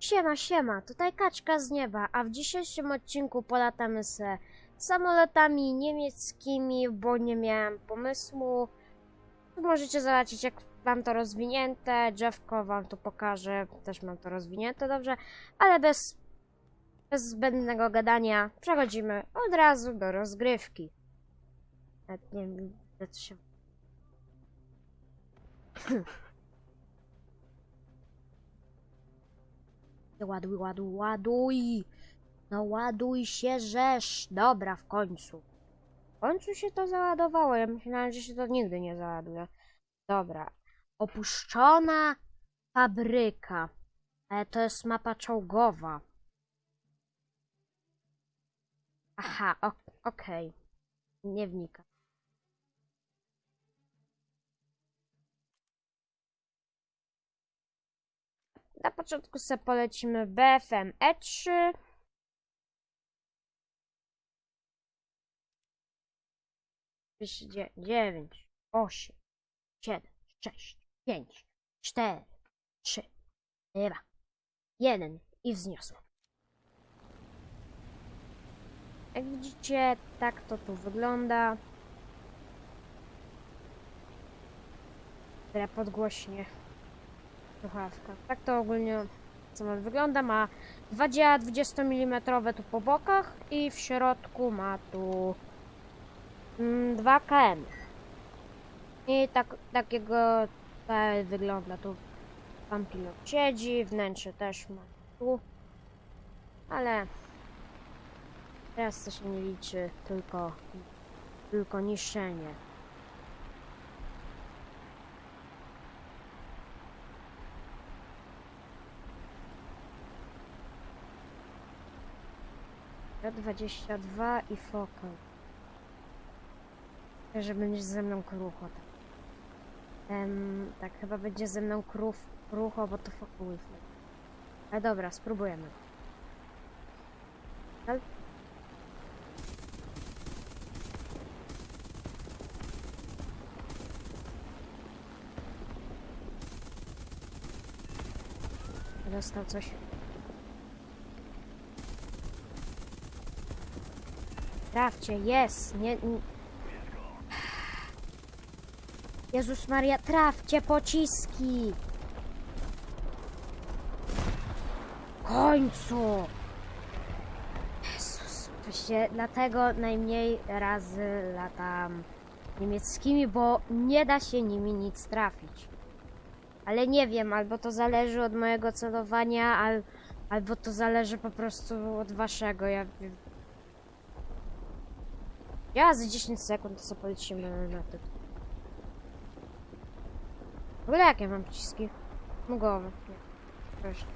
Siema, siema, tutaj Kaczka z nieba, a w dzisiejszym odcinku polatamy se samolotami niemieckimi, bo nie miałem pomysłu. Możecie zobaczyć jak mam to rozwinięte, drzewko wam to pokażę, też mam to rozwinięte dobrze, ale bez, bez zbędnego gadania przechodzimy od razu do rozgrywki. Nawet nie wiem, co się... Ładuj, ładuj, ładuj! No ładuj się, żeż! Dobra, w końcu. W końcu się to załadowało. Ja myślałem, że się to nigdy nie załaduje. Dobra. Opuszczona fabryka. Ale to jest mapa czołgowa. Aha, ok- okej. Nie wnika. Na początku sobie polecimy BFM E3. Dzie- dziewięć, osiem, siedem, sześć, pięć, cztery, trzy, dwa, jeden i wzniosłem. Jak widzicie, tak to tu wygląda. Teraz podgłośnie Tak to ogólnie samolot wygląda. Ma dwa dzieła 20 mm tu po bokach i w środku ma tu mm, 2 km. I tak, takiego tak wygląda tu. Pan pilot siedzi, wnętrze też ma tu. Ale teraz to się nie liczy, tylko, tylko niszczenie. J22 i Focal. Że będzie ze mną krucho. Tak. Em, tak, chyba będzie ze mną krów, krucho, bo to Focal. Ale dobra, spróbujemy. Ale... Dostał coś. Trafcie, jest, nie, nie... Jezus Maria, trafcie pociski! Końcu! Jezus, właśnie dlatego najmniej razy latam niemieckimi, bo nie da się nimi nic trafić. Ale nie wiem, albo to zależy od mojego celowania, al, albo to zależy po prostu od waszego. Ja ja za 10 sekund sobie polecimy na to. W ogóle jakie mam przyciski? Mógłowe. Proszę.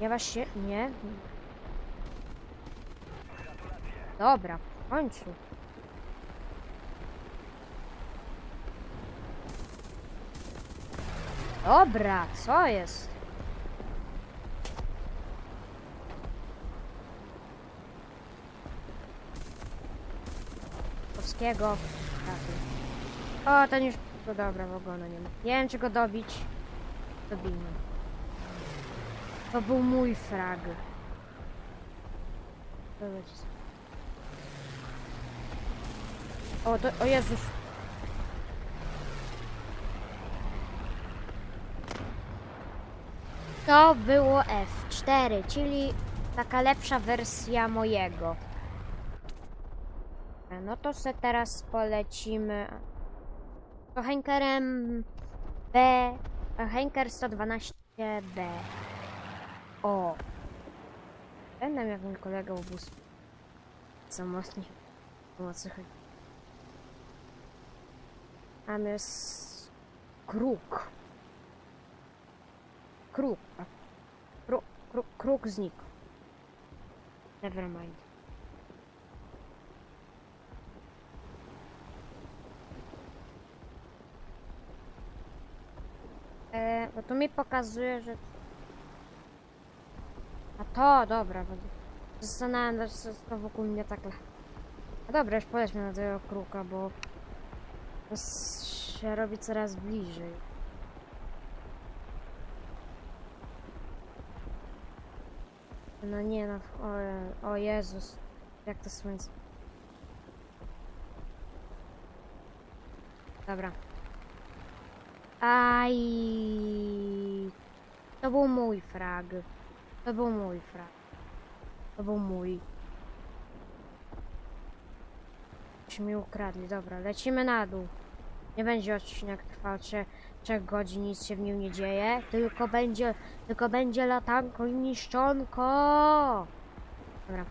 Ja was się... Nie. Dobra, w końcu. Dobra, co jest? Polskiego. O, ten już... To dobra, w ogóle nie ma. Nie wiem, czy go dobić. Dobijmy. To był mój frag. O, to... O Jezus. To było F4, czyli taka lepsza wersja mojego. No to se teraz polecimy to Henkerem B, Henker 112B. O! Będę jak mój kolega obóz samotnie pomocy chodzi. Tam jest kruk. Kruk. Kruk, kruk, kruk znikł. Nevermind. Bo to mi pokazuje, że... A to, dobra, bo zastanawiam się, co to wokół mnie tak... A dobra, już polećmy na tego kruka, bo... to się robi coraz bliżej. No nie no, o, o Jezus, jak to słońce. Dobra. Aj. To był mój frag. To był mój frag. To był mój. Już mi ukradli. Dobra, lecimy na dół. Nie będzie odcinek trwał 3, 3 godzin, nic się w nim nie dzieje. Tylko będzie, tylko będzie latanko i niszczonko. Dobra.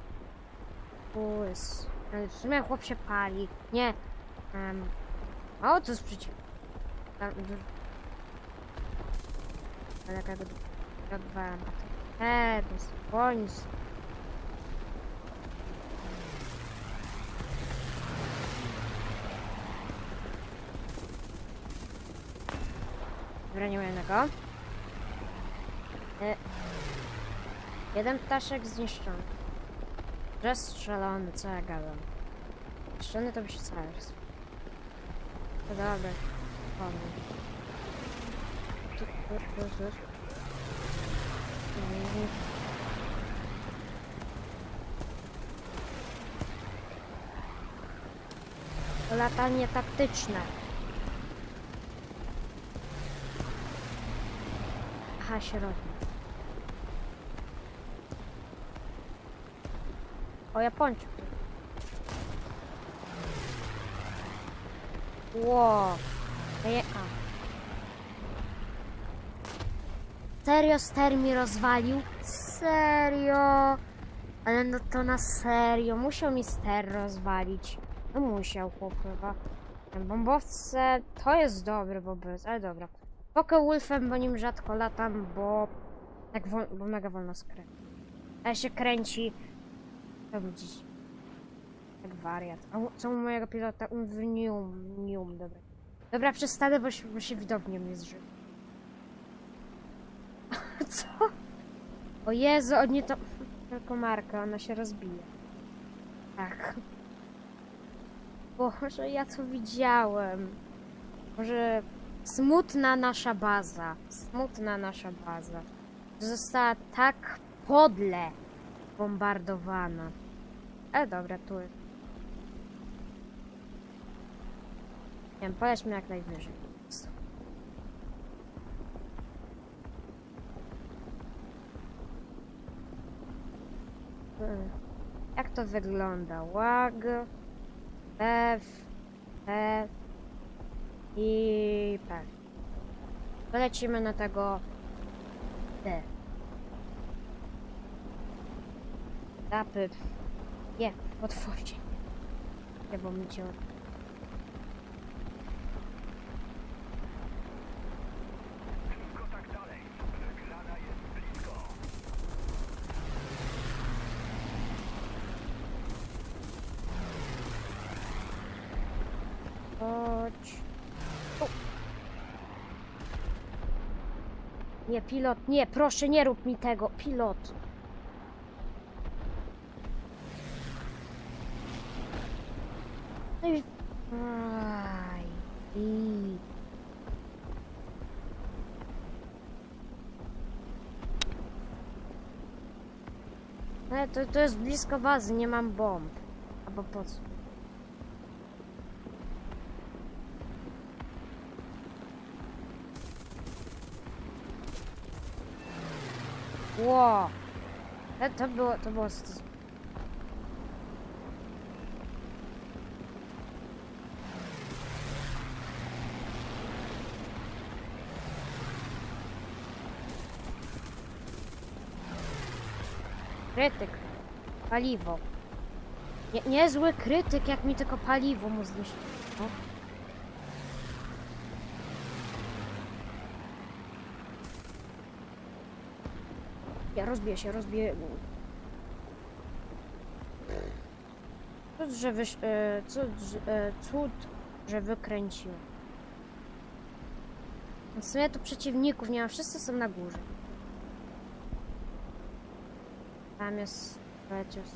Ale w sumie chłop się pali. Nie. Um, o, to jest przeciw. Ale jakago odwalam. Eee, to jest końc. Ma jednego. E, jeden ptaszek zniszczony. Rozstrzelony, co ja gadam. Zniszczony to by się cały. No dobra, pomnę. Mhm. To Latanie taktyczne. Aha, środek. O, Japończyk. Ło. Ej, a. Serio ster mi rozwalił? Serio? Ale no to na serio. Musiał mi ster rozwalić. No musiał chłop chyba. Ten bombowce to jest dobry bombowec, ale dobra. Poke Wolfem, bo nim rzadko latam, bo tak wol, bo mega wolno skręci. Ale się kręci. To widzisz. Jak wariat. A co u mojego pilota? Umwnium, nium, dobra. Dobra, przestanę, bo się, bo się widownie mnie zżył. Co? O Jezu, oni to... Tylko marka, ona się rozbije. Tak. Boże, ja to widziałem. Może smutna nasza baza. Smutna nasza baza. Została tak podle bombardowana. Ale dobra, tu jest. Nie wiem, jak najwyżej. Hmm. Jak to wygląda? Łag, F, F i P. Polecimy na tego D. Zapy. Nie, otwórzcie. Nie, bo mi cię... od- Tylko tak dalej. Wygrana jest blisko. Chodź. Tu. Nie, pilot, nie, proszę, nie rób mi tego, pilot. No to, to jest blisko bazy, nie mam bomb. Albo po co? Ło! To, to było, to było... Krytyk. Paliwo. Nie, niezły krytyk, jak mi tylko paliwo mu zniszczy. Ja rozbiję się, rozbiję. Cud, że wysz... E, cud, że- e, cud, że wykręciłem. W sumie tu przeciwników nie ma, wszyscy są na górze. Tam jest lecius.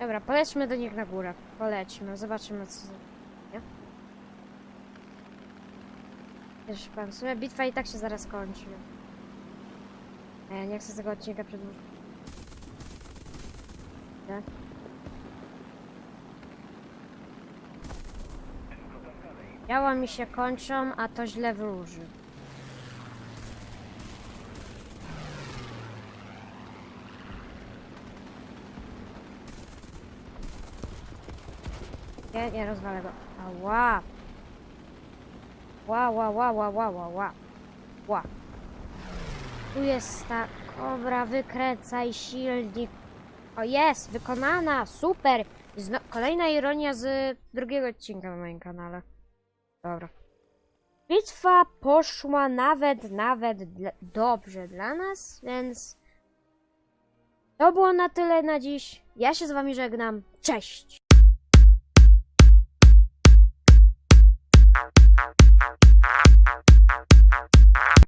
Dobra, polećmy do nich na górę. Polećmy, zobaczymy co. Nie? Wiesz pan, w sumie bitwa i tak się zaraz kończy. Ja nie chcę tego odcinka przedłużyć. Nie? Działa mi się kończą, a to źle wróży. Nie, nie rozwalę go. Ała! Ła, ła, ła, ła, ła, ła, ła. Ła. Tu jest ta kobra, wykręcaj silnik. O, jest! Wykonana! Super! Zno kolejna ironia z drugiego odcinka na moim kanale. Dobra. Bitwa poszła nawet, nawet dobrze dla nas, więc to było na tyle na dziś. Ja się z wami żegnam. Cześć!